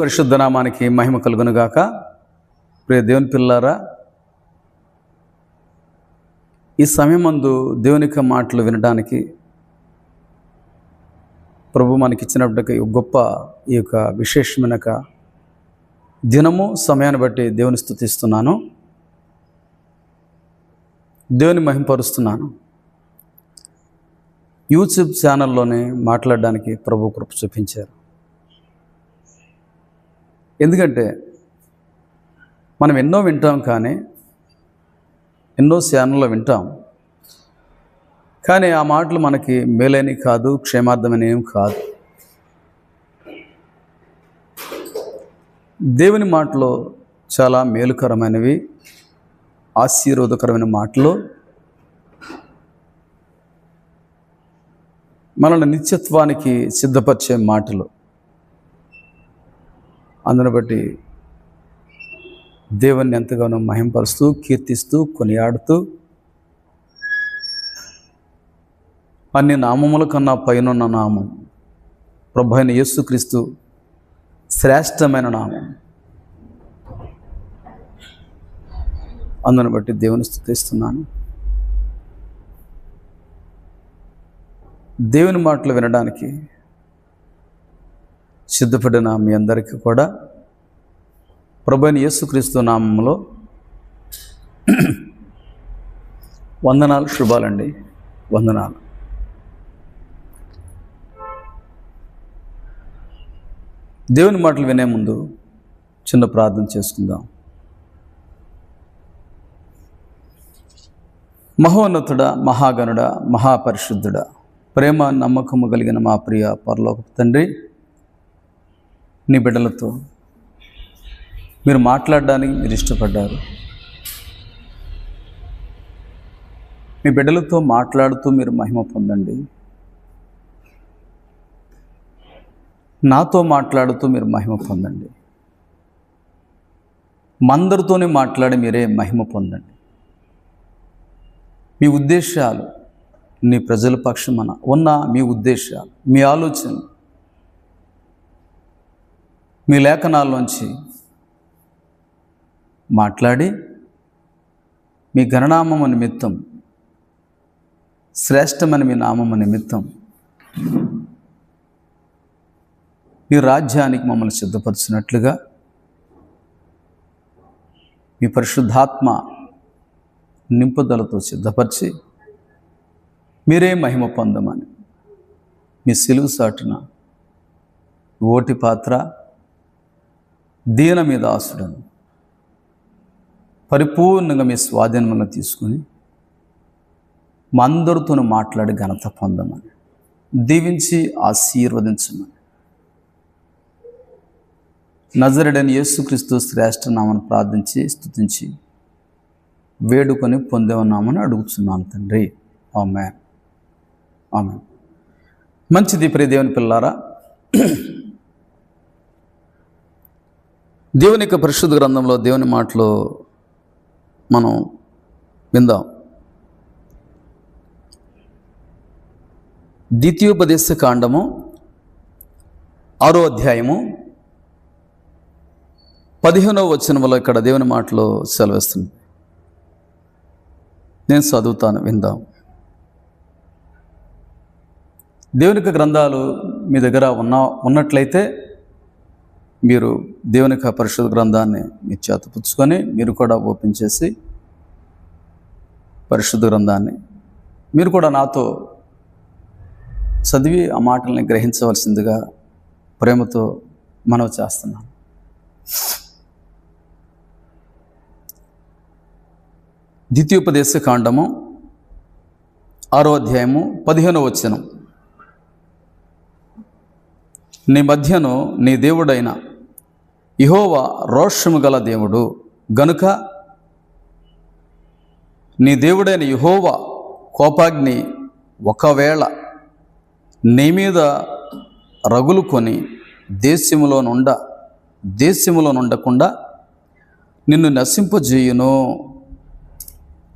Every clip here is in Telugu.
పరిశుద్ధ నామానికి మహిమ కలుగునుగాక. ప్రియ దేవుని పిల్లారా ఈ సమయమందు దేవునికి మాటలు వినడానికి ప్రభు మనకిచ్చినప్పటికీ గొప్ప ఈ యొక్క విశేషమైన దినము సమయాన్ని బట్టి దేవుని స్థుతిస్తున్నాను. దేవుని మహింపరుస్తున్నాను. యూట్యూబ్ ఛానల్లోనే మాట్లాడడానికి ప్రభు కృప చూపించారు. ఎందుకంటే మనం ఎన్నో వింటాం కానీ ఎన్నో శానంలో వింటాం. కానీ ఆ మాటలు మనకి మేలైనవి కాదు క్షేమార్థమైనవి కాదు. దేవుని మాటలు చాలా మేలుకరమైనవి ఆశీర్వాదకరమైన మాటలు. మనల్ని నిత్యత్వానికి సిద్ధపరిచే మాటలు. అందును బట్టి దేవుణ్ణి ఎంతగానో మహింపరుస్తూ కీర్తిస్తూ కొనియాడుతూ అన్ని నామముల కన్నా పైనున్న నామం ప్రభు అయిన యేసుక్రీస్తు శ్రేష్టమైన నామం. అందును బట్టి దేవుని స్థుతిస్తున్నాను దేవుని మాటలు వినడానికి సిద్ధపడిన మీ అందరికీ కూడా ప్రభుని యేసుక్రీస్తు నామంలో వందనాలు శుభాలండి. వందనాలు. దేవుని మాటలు వినే ముందు చిన్న ప్రార్థన చేసుకుందాం. మహోన్నతుడ మహాగణుడ మహాపరిశుద్ధుడ ప్రేమ నమ్మకము కలిగిన మా ప్రియ పరలోక తండ్రి నీ బిడ్డలతో. మీరు మాట్లాడడానికి మీరు ఇష్టపడ్డారు. మీ బిడ్డలతో మాట్లాడుతూ మీరు మహిమ పొందండి. నాతో మాట్లాడుతూ మీరు మహిమ పొందండి. మందరితోనే మాట్లాడి మీరే మహిమ పొందండి. మీ ఉద్దేశాలు నీ ప్రజల పక్షమన ఉన్న మీ ఉద్దేశాలు మీ ఆలోచనలు మీ లేఖనాల్లోంచి మాట్లాడి మీ గణనామము నిమిత్తం శ్రేష్టమైన మీ నామము నిమిత్తం మీ రాజ్యానికి మమ్మల్ని సిద్ధపరిచినట్లుగా మీ పరిశుద్ధాత్మ నింపుదలతో సిద్ధపరిచి మీరే మహిమ పొందమని మీ సిలువు సాటున ఓటి పాత్ర దీన మీద దాసుడను పరిపూర్ణంగా మీ స్వాధీనంగా తీసుకుని మా అందరితోనూ మాట్లాడి ఘనత పొందమని దీవించి ఆశీర్వదించమని. నజరడని యేసుక్రీస్తు శ్రేష్ఠ నామను ప్రార్థించి స్థుతించి వేడుకొని పొందేవన్నామని అడుగుతున్నాను తండ్రి. ఆమె ఆమె మంచిది ప్రియదేవుని పిల్లారా దేవుని యొక్క పరిశుద్ధ గ్రంథంలో దేవుని మాటలు మనం విందాం. ద్వితీయోపదేశ కాండము ఆరో అధ్యాయము పదిహేనవ వచనంలో ఇక్కడ దేవుని మాటలో సెలవిస్తుంది. నేను చదువుతాను విందాం. దేవునిక గ్రంథాలు మీ దగ్గర ఉన్న ఉన్నట్లయితే మీరు దేవుని యొక్క పరిశుద్ధ గ్రంథాన్ని మీ చేత పుచ్చుకొని మీరు కూడా ఓపెన్ చేసి పరిశుద్ధ గ్రంథాన్ని మీరు కూడా నాతో చదివి ఆ మాటల్ని గ్రహించవలసిందిగా ప్రేమతో మనవి చేస్తున్నాను. ద్వితీయోపదేశ కాండము ఆరో అధ్యాయము పదిహేనో వచనం. నీ మధ్యను నీ దేవుడైన ఇహోవా రోషము గల దేవుడు. గనుక నీ దేవుడైన యహోవ కోపాగ్ని ఒకవేళ నీ మీద రగులుకొని దేశములో నుండ దేశములో నుండకుండా నిన్ను నశింపజేయును.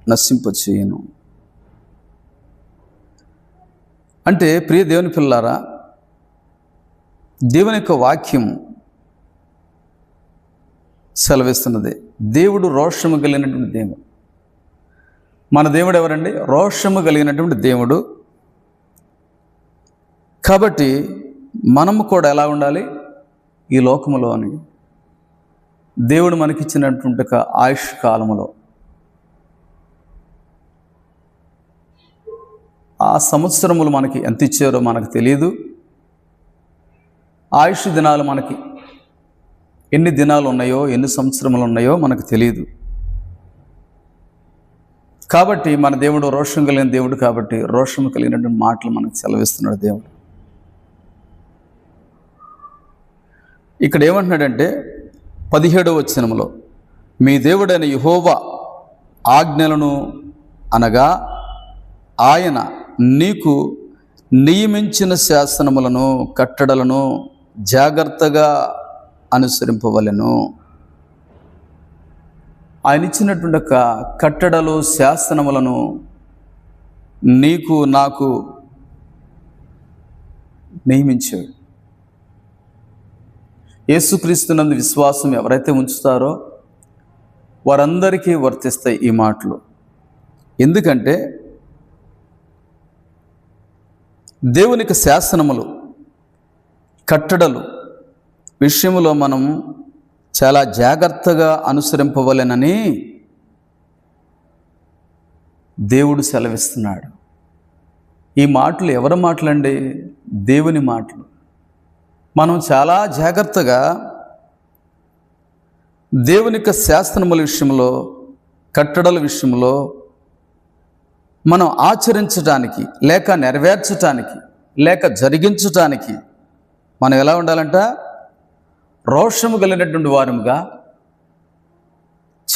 నశింపచేయును అంటే ప్రియ దేవుని పిల్లారా దేవుని యొక్క వాక్యం సెలవిస్తున్నది. దేవుడు రోషము కలిగినటువంటి దేవుడు. మన దేవుడు ఎవరండి? రోషము కలిగినటువంటి దేవుడు. కాబట్టి మనము కూడా ఎలా ఉండాలి? ఈ లోకములోని దేవుడు మనకిచ్చినటువంటి ఒక ఆయుష్ కాలములో. ఆ సంవత్సరములు మనకి ఎంత ఇచ్చారో మనకు తెలియదు ఆయుష్ దినాలు మనకి ఎన్ని దినాలు ఉన్నాయో ఎన్ని సంవత్సరములు ఉన్నాయో మనకు తెలియదు కాబట్టి మన దేవుడు రోషం కలిగిన దేవుడు కాబట్టి రోషం కలిగినటువంటి మాటలు మనకు సెలవిస్తున్నాడు దేవుడు. ఇక్కడ ఏమంటున్నాడంటే పదిహేడవ వచనంలో మీ దేవుడైన యహోవా ఆజ్ఞలను అనగా ఆయన నీకు నియమించిన శాసనములను కట్టడలను జాగ్రత్తగా అనుసరింపవలను. ఆయన ఇచ్చినటువంటి యొక్క కట్టడలు శాసనములను నీకు నాకు నియమించాడు. యేసుక్రీస్తునందు విశ్వాసం ఎవరైతే ఉంచుతారో వారందరికీ వర్తిస్తాయి ఈ మాటలు. ఎందుకంటే దేవునికి శాసనములు కట్టడలు విషయంలో మనం చాలా జాగ్రత్తగా అనుసరింపవలెనని దేవుడు సెలవిస్తున్నాడు. ఈ మాటలు ఎవరి మాటలండి? దేవుని మాటలు. మనం చాలా జాగ్రత్తగా దేవుని యొక్క శాస్త్రముల విషయంలో కట్టడల విషయంలో మనం ఆచరించటానికి లేక నెరవేర్చటానికి లేక జరిగించటానికి మనం ఎలా ఉండాలంట? రోషము కలిగినటువంటి వారముగా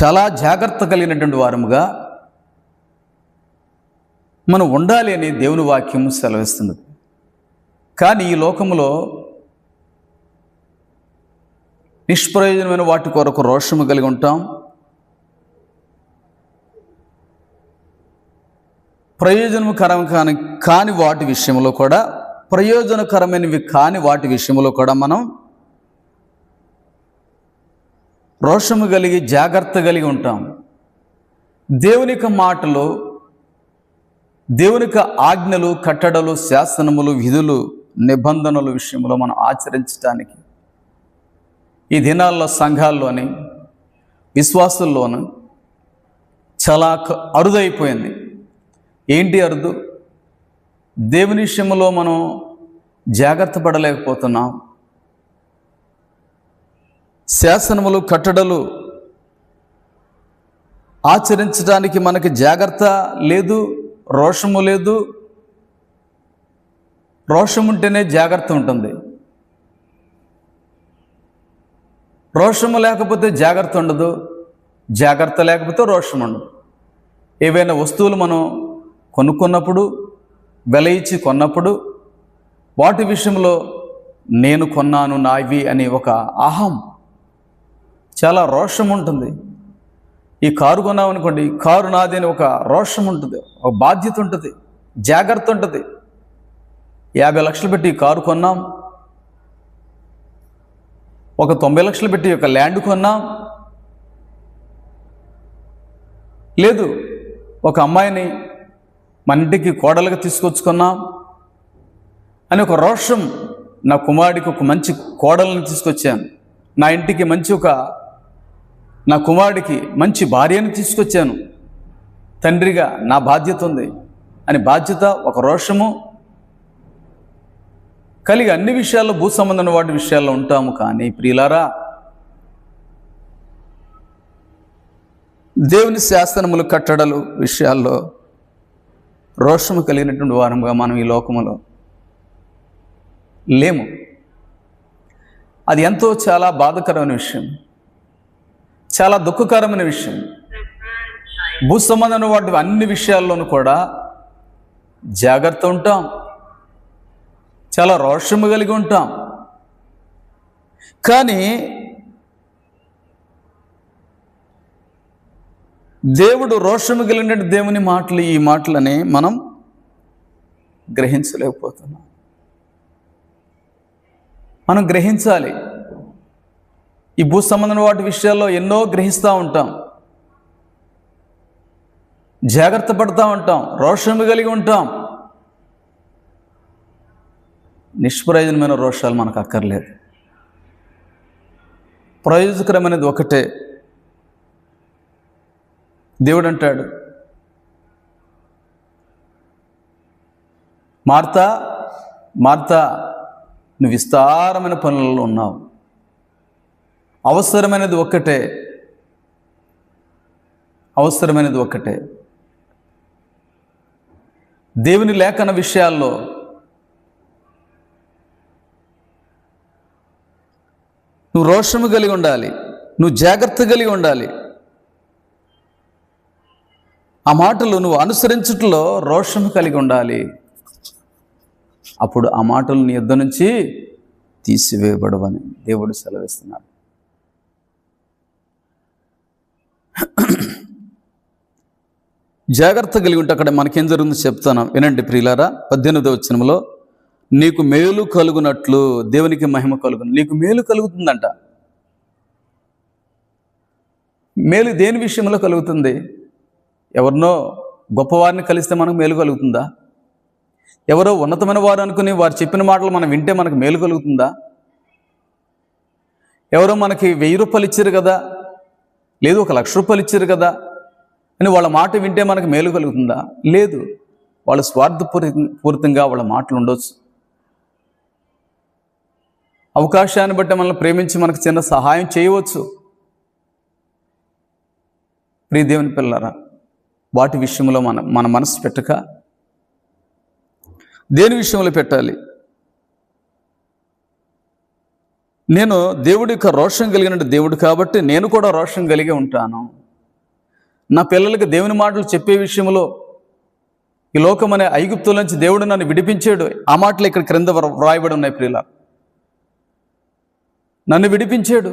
చాలా జాగ్రత్త కలిగినటువంటి వారముగా మనం ఉండాలి అని దేవుని వాక్యం సెలవిస్తున్నది. కానీ ఈ లోకములో నిష్ప్రయోజనమైన వాటి కొరకు రోషము కలిగి ఉంటాం. ప్రయోజనకరం కాని కాని వాటి విషయంలో కూడా ప్రయోజనకరమైనవి కాని వాటి విషయంలో కూడా మనం రోషము కలిగి జాగ్రత్త కలిగి ఉంటాం. దేవునిక మాటలు దేవునిక ఆజ్ఞలు కట్టడలు శాసనములు విధులు నిబంధనల విషయంలో మనం ఆచరించడానికి ఈ దినాల్లో సంఘాల్లోని విశ్వాసుల్లోనూ చాలా క- అరుదైపోయింది. ఏంటి అరుదు? దేవుని విషయంలో మనం జాగ్రత్త పడలేకపోతున్నాం. శాసనములు కట్టడలు ఆచరించడానికి మనకి జాగ్రత్త లేదు రోషము లేదు. రోషం ఉంటేనే జాగ్రత్త ఉంటుంది. రోషము లేకపోతే జాగ్రత్త ఉండదు. జాగ్రత్త లేకపోతే రోషం ఉండదు. ఏవైనా వస్తువులు మనం కొనుక్కున్నప్పుడు వెల ఇచ్చి కొన్నప్పుడు వాటి విషయంలో నేను కొన్నాను నావి అనే ఒక అహం చాలా రోషం ఉంటుంది. ఈ కారు కొన్నామనుకోండి కారు నాది అని ఒక రోషం ఉంటుంది ఒక బాధ్యత ఉంటుంది జాగ్రత్త ఉంటుంది. యాభై లక్షలు పెట్టి కారు కొన్నాం. ఒక తొంభై లక్షలు పెట్టి ఒక ల్యాండ్ కొన్నాం. లేదు ఒక అమ్మాయిని మన ఇంటికి కోడలుగా తీసుకొచ్చుకున్నాం అని ఒక రోషం నా కుమారుడికి ఒక మంచి కోడలను తీసుకొచ్చాను. నా ఇంటికి మంచి ఒక నా కుమారుడికి మంచి భార్యను తీసుకొచ్చాను. తండ్రిగా నా బాధ్యత ఉంది. అని బాధ్యత ఒక రోషము కలిగి అన్ని విషయాల్లో భూ సంబంధమైన వాటి విషయాల్లో ఉంటాము కానీ ప్రియులారా దేవుని శాసనములు కట్టడలు విషయాల్లో రోషము కలిగినటువంటి వారముగా మనం ఈ లోకములో లేము. అది ఎంతో చాలా బాధకరమైన విషయం. చాలా దుఃఖకరమైన విషయం. భూ సంబంధం వాటి అన్ని విషయాల్లోనూ కూడా జాగ్రత్త ఉంటాం. చాలా రోషము కలిగి ఉంటాం. కానీ దేవుడు రోషము కలిగిన దేవుని మాటలు ఈ మాటలని మనం గ్రహించలేకపోతున్నాం. మనం గ్రహించాలి. ఈ భూ సంబంధమైన వాటి విషయాల్లో ఎన్నో గ్రహిస్తూ ఉంటాం. జాగ్రత్త పడుతూ ఉంటాం. రోషము కలిగి ఉంటాం. నిష్ప్రయోజనమైన రోషాలు మనకు అక్కర్లేదు. ప్రయోజకరమైనది ఒకటే. దేవుడు అంటాడు మార్తా మార్తా నువ్వు విస్తారమైన పనులలో ఉన్నావు. అవసరమైనది ఒక్కటే. అవసరమైనది ఒక్కటే. దేవుని లేఖన విషయాల్లో నువ్వు రోషము కలిగి ఉండాలి నువ్వు జాగ్రత్త కలిగి ఉండాలి. ఆ మాటలు నువ్వు అనుసరించుటలో రోషము కలిగి ఉండాలి. అప్పుడు ఆ మాటలు నీ యుద్ధ నుంచి తీసివేయబడవని దేవుడు సెలవిస్తున్నాడు. జాగ్రత్త కలిగి ఉంటే అక్కడ మనకేం జరుగుతుందో చెప్తాను. వినండి ప్రియులారా పద్దెనిమిదో వచ్చినములో నీకు మేలు కలుగునట్లు దేవునికి మహిమ కలుగు నీకు మేలు కలుగుతుందంట. మేలు దేని విషయంలో కలుగుతుంది? ఎవరినో గొప్పవారిని కలిస్తే మనకు మేలు కలుగుతుందా? ఎవరో ఉన్నతమైన వారు అనుకుని వారు చెప్పిన మాటలు మనం వింటే మనకు మేలు కలుగుతుందా? ఎవరో మనకి వెయ్యి రూపాయలు ఇచ్చారు కదా లేదు ఒక లక్ష రూపాయలు ఇచ్చారు కదా. అని వాళ్ళ మాట వింటే మనకు మేలు కలుగుతుందా? లేదు. వాళ్ళు స్వార్థపూరి పూరితంగా వాళ్ళ మాటలు ఉండొచ్చు. అవకాశాన్ని బట్టి మనల్ని ప్రేమించి మనకు చిన్న సహాయం చేయవచ్చు. ప్రియ దేవుని పిల్లరా వాటి విషయంలో మన మన మనసు పెట్టక దేని విషయంలో పెట్టాలి? నేను దేవుడి యొక్క రోషం కలిగిన దేవుడు కాబట్టి నేను కూడా రోషం కలిగి ఉంటాను. నా పిల్లలకి దేవుని మాటలు చెప్పే విషయంలో ఈ లోకం అనే ఐగుప్తుల నుంచి దేవుడు నన్ను విడిపించాడు. ఆ మాటలు ఇక్కడ క్రింద వ్రాయబడి ఉన్నాయి ప్రియుల. నన్ను విడిపించాడు.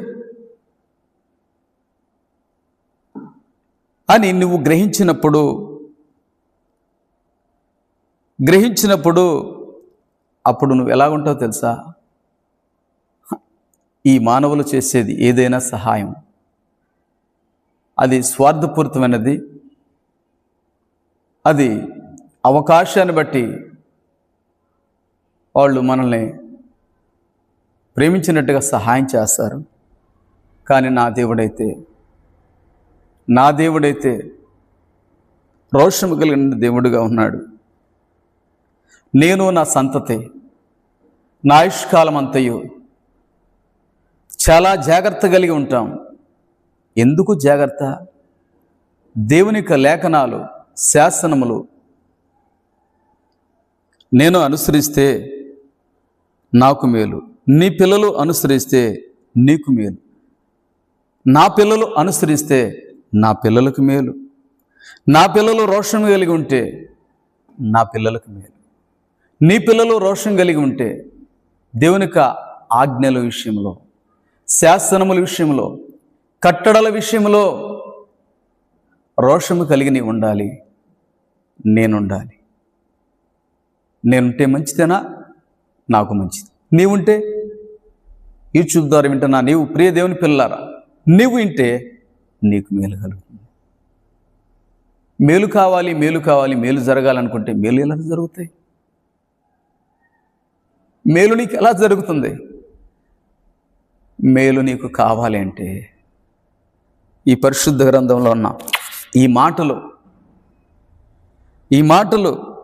అని నువ్వు గ్రహించినప్పుడు గ్రహించినప్పుడు అప్పుడు నువ్వు ఎలా ఉంటావో తెలుసా? ఈ మానవులు చేసేది ఏదైనా సహాయం. అది స్వార్థపూరితమైనది. అది అవకాశాన్ని బట్టి వాళ్ళు మనల్ని ప్రేమించినట్టుగా సహాయం చేస్తారు. కానీ నా దేవుడైతే నా దేవుడైతే రోషము కలిగిన దేవుడుగా ఉన్నాడు. నేను నా సంతతి నా ఆయుష్కాలం అంతయు చాలా జాగ్రత్త కలిగి ఉంటాం. ఎందుకు జాగ్రత్త? దేవుని యొక్క లేఖనాలు శాసనములు నేను అనుసరిస్తే నాకు మేలు. నీ పిల్లలు అనుసరిస్తే నీకు మేలు. నా పిల్లలు అనుసరిస్తే నా పిల్లలకు మేలు. నా పిల్లలు రోషం కలిగి ఉంటే నా పిల్లలకు మేలు. నీ పిల్లలు రోషం కలిగి ఉంటే దేవుని ఆజ్ఞల విషయంలో శాసనముల విషయంలో కట్టడల విషయంలో రోషము కలిగి నీ ఉండాలి. నేనుండాలి. నేనుంటే మంచిదేనా? నాకు మంచిది. నీవుంటే? యూట్యూబ్ ద్వారా వింటున్నా నీవు ప్రియదేవుని పిల్లారా నీవు వింటే నీకు మేలు కలుగుతుంది. మేలు కావాలి మేలు కావాలి మేలు జరగాలనుకుంటే మేలు ఎలా జరుగుతాయి? మేలు నీకు ఎలా జరుగుతుంది? మేలు నీకు కావాలి అంటే ఈ పరిశుద్ధ గ్రంథంలో ఉన్న ఈ మాటలు ఈ మాటలు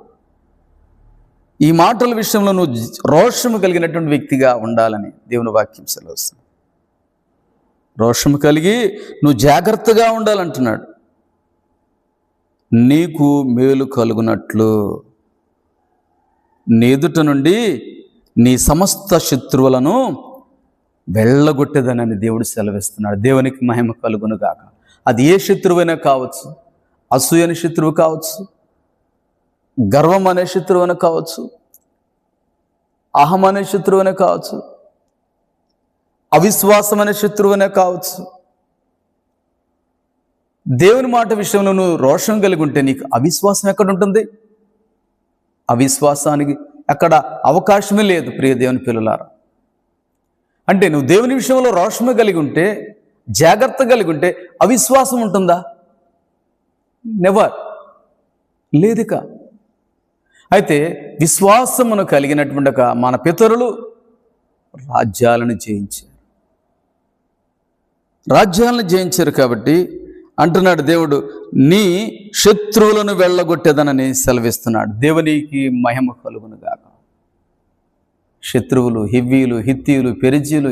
ఈ మాటల విషయంలో నువ్వు రోషము కలిగినటువంటి వ్యక్తిగా ఉండాలని దేవుని వాక్యం సెలవుస్తుంది. రోషము కలిగి నువ్వు జాగ్రత్తగా ఉండాలంటున్నాడు. నీకు మేలు కలుగునట్లు నీ ఎదుట నుండి నీ సమస్త శత్రువులను వెళ్ళగొట్టేదనని దేవుడు సెలవిస్తున్నాడు. దేవునికి మహిమ కలుగును గాక. అది ఏ శత్రువైనా కావచ్చు అసూయని శత్రువు కావచ్చు గర్వం అనే శత్రువు కావచ్చు అహం అనే శత్రువు కావచ్చు అవిశ్వాసం అనే శత్రువునే కావచ్చు. దేవుని మాట విషయంలో నువ్వు రోషం కలిగి ఉంటే నీకు అవిశ్వాసం ఎక్కడ ఉంటుంది? అవిశ్వాసానికి అక్కడ అవకాశమే లేదు ప్రియ దేవుని పిల్లలారా. అంటే నువ్వు దేవుని విషయంలో రోషము కలిగి ఉంటే జాగ్రత్త కలిగి ఉంటే అవిశ్వాసం ఉంటుందా? నెవర్ లేదిక. అయితే విశ్వాసమును కలిగినటువంటి ఒక మన పితరులు రాజ్యాలను జయించారు. రాజ్యాలను జయించారు కాబట్టి అంటున్నాడు దేవుడు నీ శత్రువులను వెళ్ళగొట్టేదనని సెలవిస్తున్నాడు. దేవునికి మహిమ కలుగునుగాక. శత్రువులు హివ్వీలు హిత్తీలు పెరిజీలు